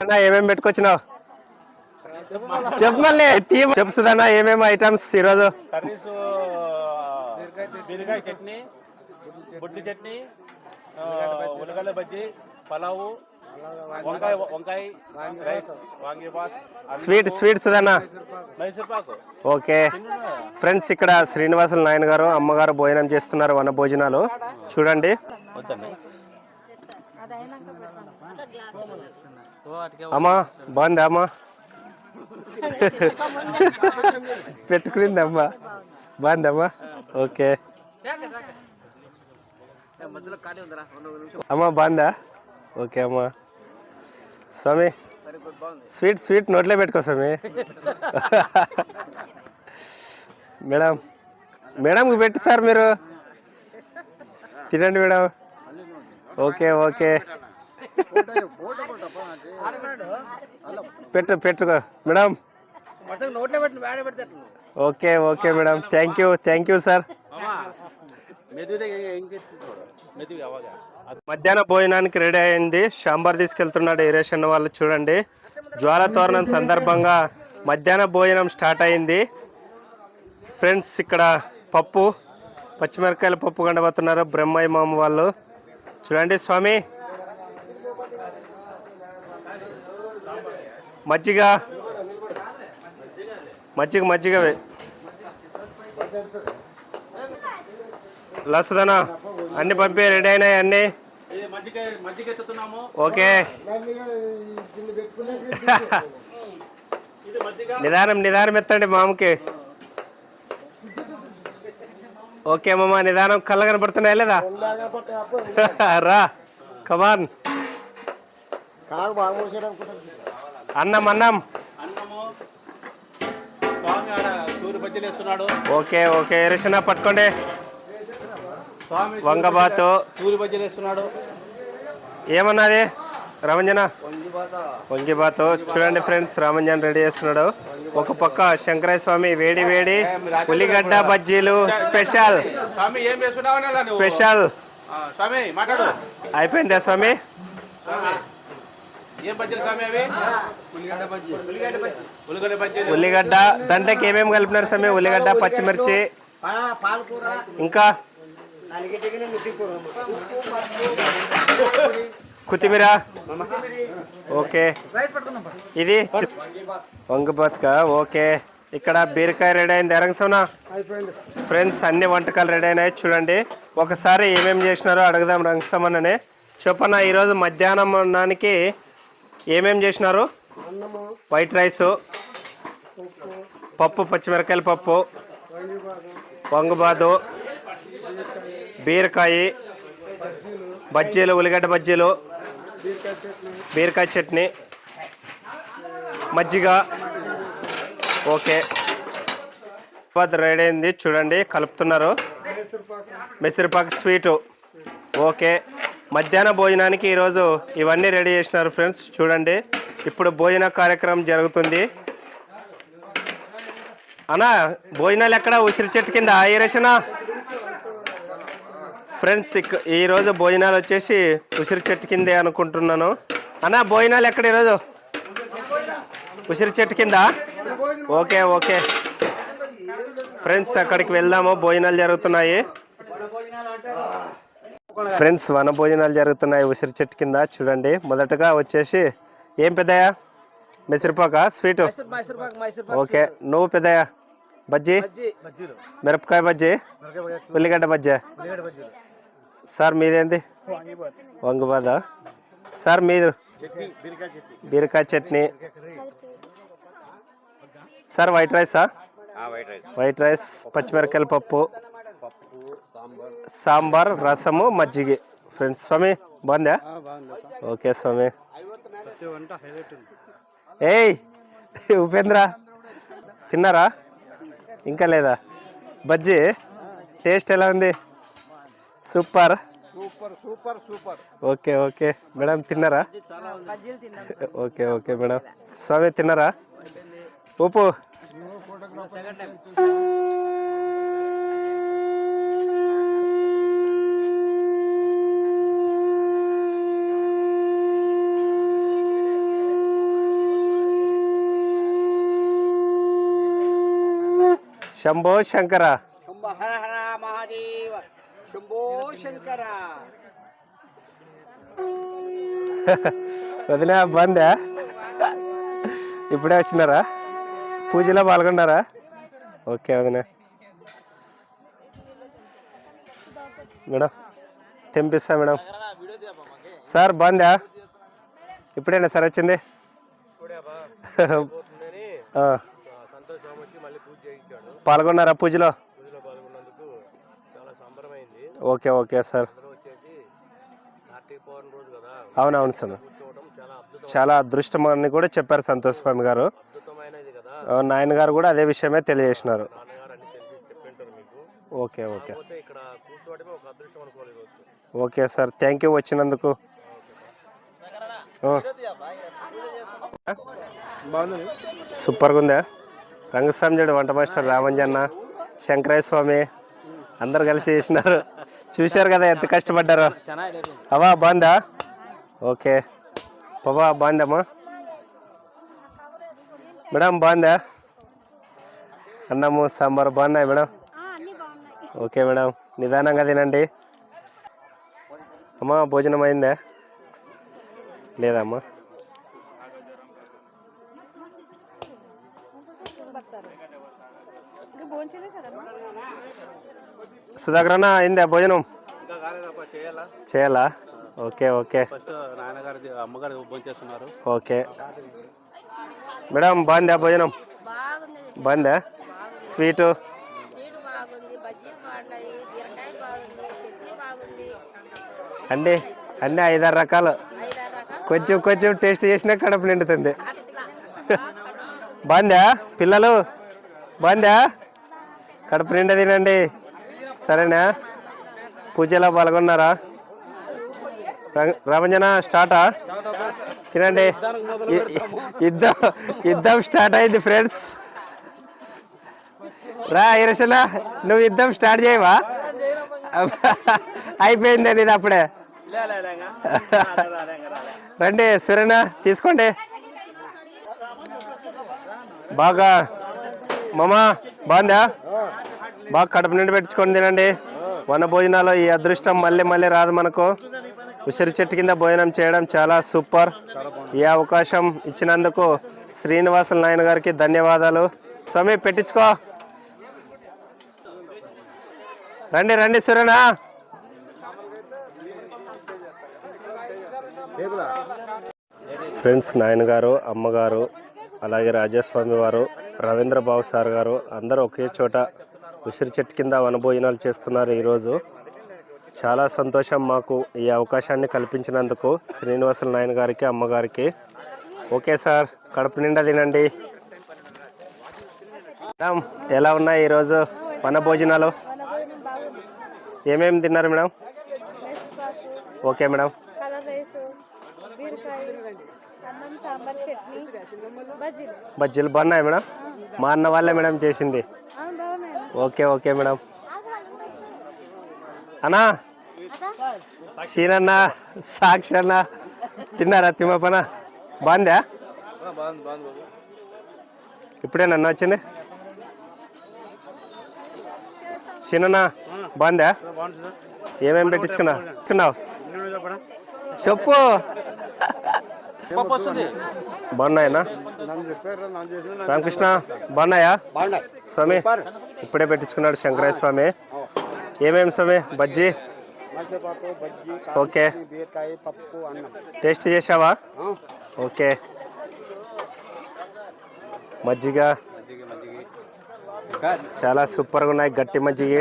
అన్నా ఏమేమి పెట్టుకొచ్చినావు? చెప్పు మళ్ళీ. తీయ చెప్పు సుధన్నా ఏమేమి ఐటమ్స్ ఈరోజు? కర్రీస్ బీరకాయ చట్నీ బుడ్డి చట్నీ ఉల్లగడ్డ బజ్జీ పలావు వంకాయ వంకాయ రైస్ స్వీట్ స్వీట్ పాకు. ఓకే. ఫ్రెండ్స్ ఇక్కడ శ్రీనివాసులు నాయన గారు అమ్మగారు భోజనం చేస్తున్నారు వన భోజనాలు చూడండి అమ్మా బాగుందా అమ్మా? పెట్టుకునింది అమ్మా? బాగుందమ్మా ఓకే. అమ్మా బాగుందా? ఓకే అమ్మా. స్వామి స్వీట్ స్వీట్ నోట్లో పెట్టుకో స్వామి. మేడం మేడంకి పెట్టు సార్ మీరు. తినండి మేడం. Okay okay. పెట్టు పెట్టుకో madam. Okay okay madam. Thank you thank you sir మధ్యాహ్న భోజనానికి రెడీ అయింది. సాంబార్ తీసుకెళ్తున్నాడు ఏరేషన్ వాళ్ళు చూడండి. జ్వాల తోరణం సందర్భంగా మధ్యాహ్న భోజనం స్టార్ట్ అయింది. ఫ్రెండ్స్ ఇక్కడ పప్పు పచ్చిమిరకాయల పప్పు కండబోతున్నారు. బ్రహ్మయ్య మామ వాళ్ళు. చూడండి స్వామి. మజ్జిగ. మజ్జిగ మజ్జిగ. లసుదనా అన్ని పంపి రెడీ అయినాయి అన్నీ? ఓకే ఇది మజ్జిగ నిదానం నిదానం ఎత్తండి మామకి. ఓకే మామ నిదానం. కళ్ళ కనపడుతున్నాయా లేదా? రా. కమాన్ అన్నం అన్నం. అన్నము. స్వామి ఆడ సూర్య బజ్జీలు వేస్తున్నాడు. Okay okay. ఎరసిన పట్టుకోండి. స్వామి వంగబాతు. బజ్జీలు వేస్తున్నాడు. ఏమన్నది? రామంజన. వంగిబాతు. చూడండి ఫ్రెండ్స్ రామంజన్ రెడీ చేస్తున్నాడు. ఒక పక్క శంకరయ్య స్వామి వేడి వేడి. ఉల్లిగడ్డ బజ్జీలు స్పెషల్? స్పెషల్. ఆ, స్వామి మాట్లాడు. అయిపోయిందా స్వామి స్వామి, ఏం బజ్జీలు స్వామి అవి ఉల్లిగడ్డ దాంట్లోకి ఏమేమి కలిపినారు సమయం ఉల్లిగడ్డ పచ్చిమిర్చి. ఇంకా? కొత్తిమీర. ఓకే. ఇది వంగబతుక ఓకే. ఇక్కడ బీరకాయ రెడీ అయింది. ఎరంగసోనా ఫ్రెండ్స్ అన్ని వంటకాలు రెడీ అయినాయి. చూడండి. ఒకసారి ఏమేమి చేసినారో అడుగుదాం రంగసమన్ననే చెప్పన్న ఈరోజు మధ్యాహ్నం అన్నానికి ఏమేమి చేసినారు? వైట్ రైస్ పప్పు పచ్చిమిరకాయల పప్పు వంగబాదు బీరకాయ బజ్జీలు ఉల్లిగడ్డ బజ్జీలు బీరకాయ చట్నీ మజ్జిగ. ఓకే. పద్ రెడీ అయింది చూడండి కలుపుతున్నారు. మెసిరిపాకు స్వీటు. ఓకే. మధ్యాహ్న భోజనానికి ఈరోజు ఇవన్నీ రెడీ చేసినారు ఫ్రెండ్స్. చూడండి ఇప్పుడు భోజన కార్యక్రమం జరుగుతుంది. అన్నా భోజనాలు ఎక్కడ? ఉసిరి చెట్టు కింద ఈరేషనా ఫ్రెండ్స్ ఇక ఈరోజు భోజనాలు వచ్చేసి ఉసిరి చెట్టు కిందే అనుకుంటున్నాను. అన్నా భోజనాలు ఎక్కడ ఈరోజు? ఉసిరి చెట్టు కింద? Okay okay. ఫ్రెండ్స్ అక్కడికి వెళ్దాము. భోజనాలు జరుగుతున్నాయి. ఫ్రెండ్స్ వన భోజనాలు జరుగుతున్నాయి ఉసిరి చెట్టు కింద. చూడండి మొదటగా వచ్చేసి ఏం పెద్దయా మెసిరిపాక స్వీటు. మైసూర్ పాక్ మైసూర్ ఓకే నువ్వు పెద్దయా బజ్జీ? మిరపకాయ బజ్జీ? ఉల్లిగడ్డ బజ్జీ? సార్ మీదేంది? వంగబాద సార్ మీరు? బీరకాయ చట్నీ. సార్ వైట్ రైసా? White rice. పచ్చిమిరకాయల పప్పు. సాంబార్ రసము మజ్జిగ. ఫ్రెండ్స్ స్వామి బాగుందా? ఓకే స్వామి. ఏయ్ ఉపేంద్ర తిన్నారా? ఇంకా లేదా? బజ్జీ టేస్ట్ ఎలా ఉంది? Super. Super super super. Okay okay. Madam తిన్నారా? Okay okay madam. స్వామి తిన్నారా? ఉప్పు శంభో శంకర. శంభ హర హర మహాదేవ. శంభో శంకర. వదిన బందా? ఇప్పుడే వచ్చినారా? పూజలో పాల్గొన్నారా? ఓకే వదిన. మేడం తెంపిస్తా మేడం. సార్ బాగుందా ఇప్పుడేనా సార్ వచ్చింది ఆ. సంతోష్ స్వామి వచ్చి మళ్ళీ పూజ చేయించాడు పాల్గొన్నారా పూజలో? Okay okay sir. అవునవును సార్. చాలా అదృష్టం అని కూడా చెప్పారు సంతోష్ స్వామి గారు. నాయన గారు కూడా అదే విషయమే తెలియజేసినారు. Okay okay. Okay sir. Thank you వచ్చినందుకు. సూపర్గా ఉందా రంగస్వామి వంట మాస్టర్ రామంజన్న శంకరయ్య స్వామి అందరు కలిసి చేసినారు. చూశారు కదా ఎంత కష్టపడ్డారో. అవా బాగుందా? ఓకే. పవా బాగుందమ్మా. మేడం బాగుందా? అన్నము సాంబార్ బాగున్నాయి మేడం? Okay madam. నిదానంగా తినండి. అమ్మా భోజనం అయిందా? లేదమ్మా. సుధాకర్ అన్న అయిందా భోజనం? చేయాలా? చేయాలా? Okay okay. ఓకే. మేడం బాగుందా భోజనం? బాగుంది. స్వీటు? స్వీట్ బాగుంది బజ్జీలు బాగున్నాయి బీరకాయ బాగుంది చట్నీ బాగుంది. అన్నీ ఐదారు రకాలు. కొంచెం కొంచెం టేస్ట్ చేసినా కడుపు నిండుతుంది. బాగుందా పిల్లలు? బాగుందా? కడుపు నిండా తినండి. సరేనా? పూజలో పాల్గొన్నారా? రం- స్టార్టా? తినండి. యుద్ధం యుద్ధం స్టార్ట్ అయింది ఫ్రెండ్స్. రా ఇరసల నువ్వు యుద్ధం స్టార్ట్ చేయవా? అయిపోయిందండి ఇది అప్పుడే. రండి సురేణ తీసుకోండి. బాగా మామా బాగుందా? బాగా కడుపు నిండి పెట్టుకొని తినండి. వన భోజనాలు ఈ అదృష్టం మళ్ళీ మళ్ళీ రాదు మనకు. ఉసిరి చెట్టు కింద భోజనం చేయడం చాలా సూపర్. ఈ అవకాశం ఇచ్చినందుకు శ్రీనివాసుల నాయన గారికి ధన్యవాదాలు. స్వామి పెట్టించుకో. రండి రండి సురేనా. ఫ్రెండ్స్ నాయనగారు అమ్మగారు అలాగే రాజస్వామి వారు రవీంద్ర బాబు సార్ గారు అందరూ ఒకే చోట ఉసిరి చెట్టు కింద వనభోజనాలు చేస్తున్నారు ఈరోజు. చాలా సంతోషం మాకు ఈ అవకాశాన్ని కల్పించినందుకు శ్రీనివాసుల నాయన గారికి అమ్మగారికి. ఓకే సార్ కడుపు నిండా తినండి. మేడం ఎలా ఉన్నాయి ఈరోజు వనభోజనాలు? ఏమేమి తిన్నారు మేడం? Okay madam. బజ్జీలు బాగున్నాయి మేడం? మా అన్న వాళ్ళే మేడం చేసింది. Okay okay madam. అన్నా షీనన్న సాక్షి అన్న తిన్నారా తిమ్మపన బాగుందా? ఇప్పుడే నన్ను వచ్చింది. షీనన్న బాగుందా? ఏమేమి పెట్టించుకున్నా? తిన్నావు? చెప్పు. బాగున్నాయన్నా? రామకృష్ణ బాగున్నాయా? స్వామి ఇప్పుడే పెట్టించుకున్నాడు శంకరయ్య స్వామి. ఏమేమి స్వామి? బజ్జీ? ఓకే. టేస్ట్ చేసావా ఓకే. మజ్జిగ. చాలా సూపర్గా ఉన్నాయి గట్టి మజ్జిగ.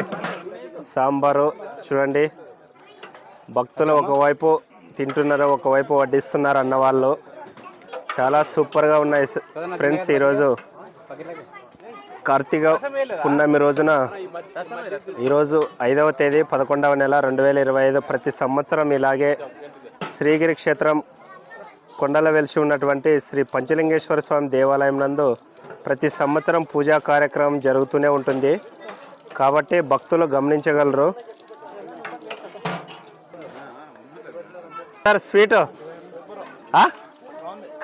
సాంబారు చూడండి. భక్తులు ఒకవైపు తింటున్నారు ఒకవైపు వడ్డిస్తున్నారు అన్నవాళ్ళు. చాలా సూపర్గా ఉన్నాయి ఫ్రెండ్స్ ఈరోజు. కార్తీక పున్నమి రోజున ఈరోజు ఐదవ తేదీ పదకొండవ నెల రెండు వేల ఇరవై ఐదు. ప్రతి సంవత్సరం ఇలాగే శ్రీగిరి క్షేత్రం కొండల వెలిసి ఉన్నటువంటి శ్రీ పంచలింగేశ్వర స్వామి దేవాలయం నందు ప్రతి సంవత్సరం పూజా కార్యక్రమం జరుగుతూనే ఉంటుంది. కాబట్టి భక్తులు గమనించగలరు. Sir sweet?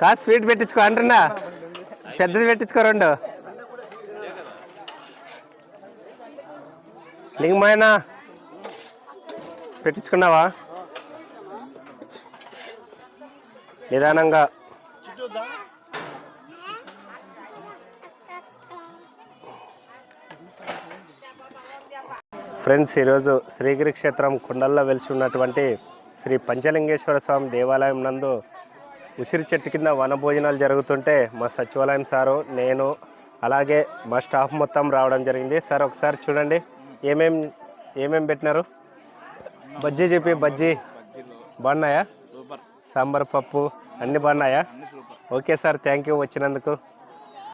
కాదు కా స్వీట్ పెట్టించుకో అంటున్నా. పెద్దది పెట్టించుకో రెండు. లింగమాయన పెట్టించుకున్నావా? నిదానంగా. ఫ్రెండ్స్ ఈరోజు శ్రీగిరి క్షేత్రం కుండల్లో వెలిసి ఉన్నటువంటి శ్రీ పంచలింగేశ్వర స్వామి దేవాలయం నందు ఉసిరి చెట్టు కింద వనభోజనాలు జరుగుతుంటే మా సచివాలయం సారు నేను అలాగే మా స్టాఫ్ మొత్తం రావడం జరిగింది. సార్ ఒకసారి చూడండి. ఏమేం ఏమేం పెట్టినారు? బజ్జీ చెప్పి బజ్జీ. బాగున్నాయా? సాంబార్ పప్పు అన్నీ బాగున్నాయా? ఓకే సార్ థ్యాంక్ యూ వచ్చినందుకు.